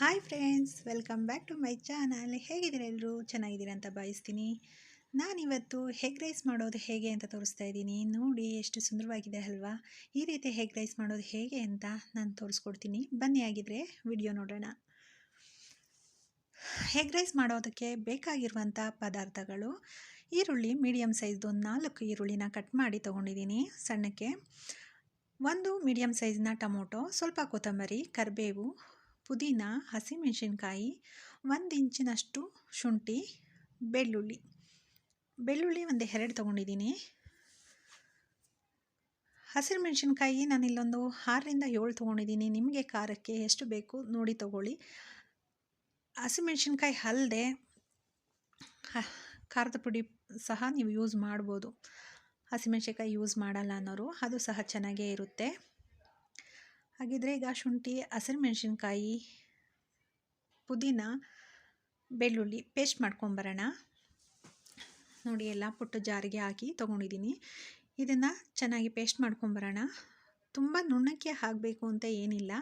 Hi friends welcome back to my channel ಹೇಗಿದ್ದೀರಾ ಎಲ್ಲರೂ ಚೆನ್ನಾಗಿದ್ದೀರಾ ಅಂತ ಭಾವಿಸ್ತೀನಿ. ನಾನಿವತ್ತು ಹೆಗ್ ರೈಸ್ ಮಾಡೋದು ಹೇಗೆ ಅಂತ ತೋರಿಸ್ತಾ ಇದ್ದೀನಿ. ನೋಡಿ, ಎಷ್ಟು ಸುಂದರವಾಗಿದೆ ಅಲ್ವಾ? ಈ ರೀತಿ ಹೆಗ್ ರೈಸ್ ಮಾಡೋದು ಹೇಗೆ ಅಂತ ನಾನು ತೋರಿಸ್ಕೊಡ್ತೀನಿ. ಬನ್ನಿ ಆಗಿದ್ರೆ ವಿಡಿಯೋ ನೋಡೋಣ. ಹೆಗ್ ರೈಸ್ ಮಾಡೋದಕ್ಕೆ ಬೇಕಾಗಿರುವಂಥ ಪದಾರ್ಥಗಳು ಈರುಳ್ಳಿ ಮೀಡಿಯಮ್ ಸೈಜ್ದು ನಾಲ್ಕು ಈರುಳ್ಳಿನ ಕಟ್ ಮಾಡಿ ತೊಗೊಂಡಿದ್ದೀನಿ ಸಣ್ಣಕ್ಕೆ. ಒಂದು ಮೀಡಿಯಮ್ ಸೈಜ್ನ ಟೊಮೊಟೊ, ಸ್ವಲ್ಪ ಕೊತ್ತಂಬರಿ, ಕರಿಬೇವು ಪುದೀನ, ಹಸಿಮೆಣಸಿನ್ಕಾಯಿ, ಒಂದು ಇಂಚಿನಷ್ಟು ಶುಂಠಿ, ಬೆಳ್ಳುಳ್ಳಿ. ಬೆಳ್ಳುಳ್ಳಿ ಒಂದು ಎರಡು ತೊಗೊಂಡಿದ್ದೀನಿ. ಹಸಿರು ಮೆಣಸಿನ್ಕಾಯಿ ನಾನಿಲ್ಲೊಂದು ಆರರಿಂದ ಏಳು ತೊಗೊಂಡಿದ್ದೀನಿ. ನಿಮಗೆ ಖಾರಕ್ಕೆ ಎಷ್ಟು ಬೇಕು ನೋಡಿ ತೊಗೊಳ್ಳಿ. ಹಸಿಮೆಣ್ಸಿನ್ಕಾಯಿ ಅಲ್ಲದೆ ಖಾರದ ಪುಡಿ ಸಹ ನೀವು ಯೂಸ್ ಮಾಡ್ಬೋದು. ಹಸಿಮೆಣಸಿನ್ಕಾಯಿ ಯೂಸ್ ಮಾಡಲ್ಲ ಅನ್ನೋರು, ಅದು ಸಹ ಚೆನ್ನಾಗೇ ಇರುತ್ತೆ. ಹಾಗಿದ್ರೆ ಈಗ ಶುಂಠಿ, ಹಸಿರು ಮೆಣಸಿನ್ಕಾಯಿ, ಪುದೀನ, ಬೆಳ್ಳುಳ್ಳಿ ಪೇಸ್ಟ್ ಮಾಡ್ಕೊಂಬರೋಣ. ನೋಡಿ ಎಲ್ಲ ಪುಟ್ಟು ಜಾರಿಗೆ ಹಾಕಿ ತೊಗೊಂಡಿದ್ದೀನಿ. ಇದನ್ನು ಚೆನ್ನಾಗಿ ಪೇಸ್ಟ್ ಮಾಡ್ಕೊಂಬರೋಣ. ತುಂಬ ನುಣ್ಣಕ್ಕೆ ಹಾಕಬೇಕು ಅಂತ ಏನಿಲ್ಲ.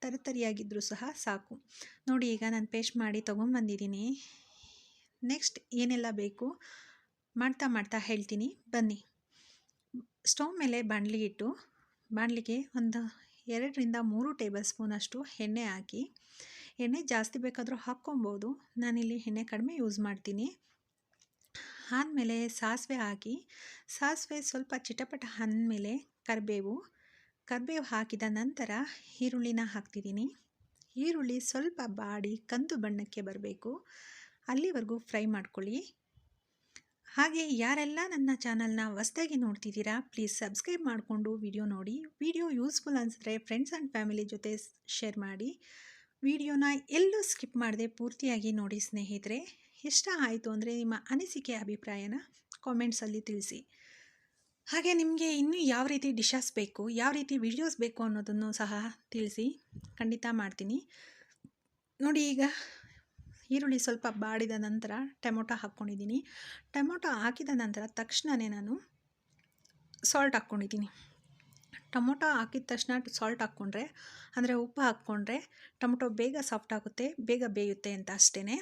ತರಿತರಿಯಾಗಿದ್ದರೂ ಸಹ ಸಾಕು. ನೋಡಿ ಈಗ ನಾನು ಪೇಸ್ಟ್ ಮಾಡಿ ತೊಗೊಂಬಂದಿದ್ದೀನಿ. ನೆಕ್ಸ್ಟ್ ಏನೆಲ್ಲ ಬೇಕು ಮಾಡ್ತಾ ಮಾಡ್ತಾ ಹೇಳ್ತೀನಿ. ಬನ್ನಿ. ಸ್ಟವ್ ಮೇಲೆ ಬಾಣಲಿ ಇಟ್ಟು, ಬಾಣಲಿಗೆ ಒಂದು ಎರಡರಿಂದ ಮೂರು ಟೇಬಲ್ ಸ್ಪೂನಷ್ಟು ಎಣ್ಣೆ ಹಾಕಿ. ಎಣ್ಣೆ ಜಾಸ್ತಿ ಬೇಕಾದರೂ ಹಾಕ್ಕೊಬೋದು. ನಾನಿಲ್ಲಿ ಎಣ್ಣೆ ಕಡಿಮೆ ಯೂಸ್ ಮಾಡ್ತೀನಿ. ಆದಮೇಲೆ ಸಾಸಿವೆ ಹಾಕಿ. ಸಾಸಿವೆ ಸ್ವಲ್ಪ ಚಿಟಪಟ ಅಂದಮೇಲೆ ಕರಿಬೇವು. ಕರಿಬೇವು ಹಾಕಿದ ನಂತರ ಈರುಳ್ಳಿನ ಹಾಕ್ತಿದ್ದೀನಿ. ಈರುಳ್ಳಿ ಸ್ವಲ್ಪ ಬಾಡಿ ಕಂದು ಬಣ್ಣಕ್ಕೆ ಬರಬೇಕು. ಅಲ್ಲಿವರೆಗೂ ಫ್ರೈ ಮಾಡ್ಕೊಳ್ಳಿ. ಹಾಗೆ ಯಾರೆಲ್ಲ ನನ್ನ ಚಾನಲ್ನ ಹೊಸ್ದಾಗಿ ನೋಡ್ತಿದ್ದೀರಾ, ಪ್ಲೀಸ್ ಸಬ್ಸ್ಕ್ರೈಬ್ ಮಾಡಿಕೊಂಡು ವಿಡಿಯೋ ನೋಡಿ. ವಿಡಿಯೋ ಯೂಸ್ಫುಲ್ ಅನಿಸಿದ್ರೆ ಫ್ರೆಂಡ್ಸ್ ಆ್ಯಂಡ್ ಫ್ಯಾಮಿಲಿ ಜೊತೆ ಶೇರ್ ಮಾಡಿ. ವಿಡಿಯೋನ ಎಲ್ಲೂ ಸ್ಕಿಪ್ ಮಾಡದೆ ಪೂರ್ತಿಯಾಗಿ ನೋಡಿ ಸ್ನೇಹಿತರೆ. ಇಷ್ಟ ಆಯಿತು ಅಂದರೆ ನಿಮ್ಮ ಅನಿಸಿಕೆ, ಅಭಿಪ್ರಾಯನ ಕಾಮೆಂಟ್ಸಲ್ಲಿ ತಿಳಿಸಿ. ಹಾಗೆ ನಿಮಗೆ ಇನ್ನೂ ಯಾವ ರೀತಿ ಡಿಶಸ್ ಬೇಕು, ಯಾವ ರೀತಿ ವಿಡಿಯೋಸ್ ಬೇಕು ಅನ್ನೋದನ್ನು ಸಹ ತಿಳಿಸಿ. ಖಂಡಿತ ಮಾಡ್ತೀನಿ. ನೋಡಿ ಈಗ ಈರುಳ್ಳಿ ಸ್ವಲ್ಪ ಬಾಡಿದ ನಂತರ ಟೊಮೊಟೊ ಹಾಕ್ಕೊಂಡಿದ್ದೀನಿ. ಟೊಮೊಟೊ ಹಾಕಿದ ನಂತರ ತಕ್ಷಣವೇ ನಾನು ಸಾಲ್ಟ್ ಹಾಕ್ಕೊಂಡಿದ್ದೀನಿ. ಟೊಮೊಟೊ ಹಾಕಿದ ತಕ್ಷಣ ಸಾಲ್ಟ್ ಹಾಕ್ಕೊಂಡ್ರೆ, ಅಂದರೆ ಉಪ್ಪು ಹಾಕ್ಕೊಂಡ್ರೆ ಟೊಮೊಟೊ ಬೇಗ ಸಾಫ್ಟ್ ಆಗುತ್ತೆ, ಬೇಗ ಬೇಯುತ್ತೆ ಅಂತ ಅಷ್ಟೇ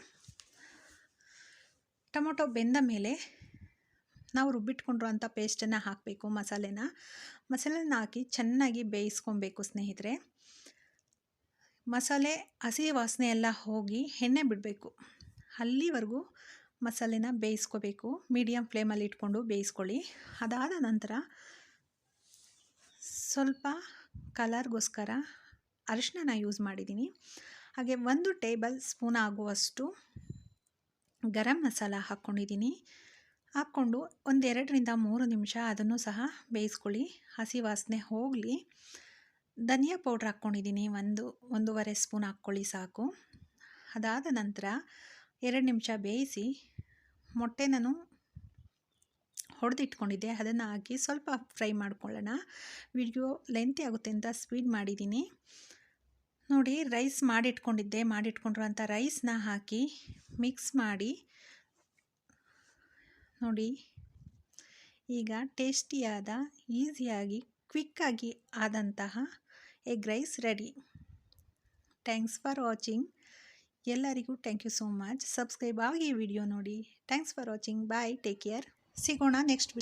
ಟೊಮೊಟೊ ಬೆಂದ ಮೇಲೆ ನಾವು ರುಬ್ಬಿಟ್ಕೊಂಡಿರೋ ಅಂಥ ಪೇಸ್ಟನ್ನು ಹಾಕಬೇಕು ಮಸಾಲೆನ. ಮಸಾಲೆನ ಹಾಕಿ ಚೆನ್ನಾಗಿ ಬೇಯಿಸ್ಕೊಬೇಕು ಸ್ನೇಹಿತರೆ. ಮಸಾಲೆ ಹಸಿ ವಾಸನೆ ಎಲ್ಲ ಹೋಗಿ ಎಣ್ಣೆ ಬಿಡಬೇಕು. ಅಲ್ಲಿವರೆಗೂ ಮಸಾಲೆನ ಬೇಯಿಸ್ಕೋಬೇಕು. ಮೀಡಿಯಮ್ ಫ್ಲೇಮಲ್ಲಿ ಇಟ್ಕೊಂಡು ಬೇಯಿಸ್ಕೊಳ್ಳಿ. ಅದಾದ ನಂತರ ಸ್ವಲ್ಪ ಕಲರ್ಗೋಸ್ಕರ ಅರಿಶಿನ ಯೂಸ್ ಮಾಡಿದ್ದೀನಿ. ಹಾಗೆ ಒಂದು ಟೇಬಲ್ ಸ್ಪೂನ್ ಆಗುವಷ್ಟು ಗರಂ ಮಸಾಲ ಹಾಕ್ಕೊಂಡಿದ್ದೀನಿ. ಹಾಕ್ಕೊಂಡು ಒಂದೆರಡರಿಂದ ಮೂರು ನಿಮಿಷ ಅದನ್ನು ಸಹ ಬೇಯಿಸ್ಕೊಳ್ಳಿ. ಹಸಿ ವಾಸನೆ ಹೋಗಲಿ. ಧನಿಯಾ ಪೌಡ್ರ್ ಹಾಕ್ಕೊಂಡಿದ್ದೀನಿ. ಒಂದು, ಒಂದೂವರೆ ಸ್ಪೂನ್ ಹಾಕ್ಕೊಳ್ಳಿ ಸಾಕು. ಅದಾದ ನಂತರ ಎರಡು ನಿಮಿಷ ಬೇಯಿಸಿ ಮೊಟ್ಟೆ ನಾನು ಹೊಡೆದಿಟ್ಕೊಂಡಿದ್ದೆ. ಅದನ್ನು ಹಾಕಿ ಸ್ವಲ್ಪ ಫ್ರೈ ಮಾಡ್ಕೊಳ್ಳೋಣ. ವಿಡಿಯೋ ಲೆಂತಿ ಆಗುತ್ತೆ ಅಂತ ಸ್ಪೀಡ್ ಮಾಡಿದ್ದೀನಿ. ನೋಡಿ, ರೈಸ್ ಮಾಡಿಟ್ಕೊಂಡಿದ್ದೆ. ಮಾಡಿಟ್ಕೊಂಡಿರುವಂಥ ರೈಸ್ನ ಹಾಕಿ ಮಿಕ್ಸ್ ಮಾಡಿ ನೋಡಿ, ಈಗ ಟೇಸ್ಟಿಯಾದ, ಈಸಿಯಾಗಿ, ಕ್ವಿಕ್ಕಾಗಿ ಆದಂತಹ egg rice ready thanks for watching ಎಲ್ಲರಿಗೂ thank you so much subscribe ಆಗಿ ವಿಡಿಯೋ ನೋಡಿ. Thanks for watching bye take care ಸಿಗೋಣ ನೆಕ್ಸ್ಟ್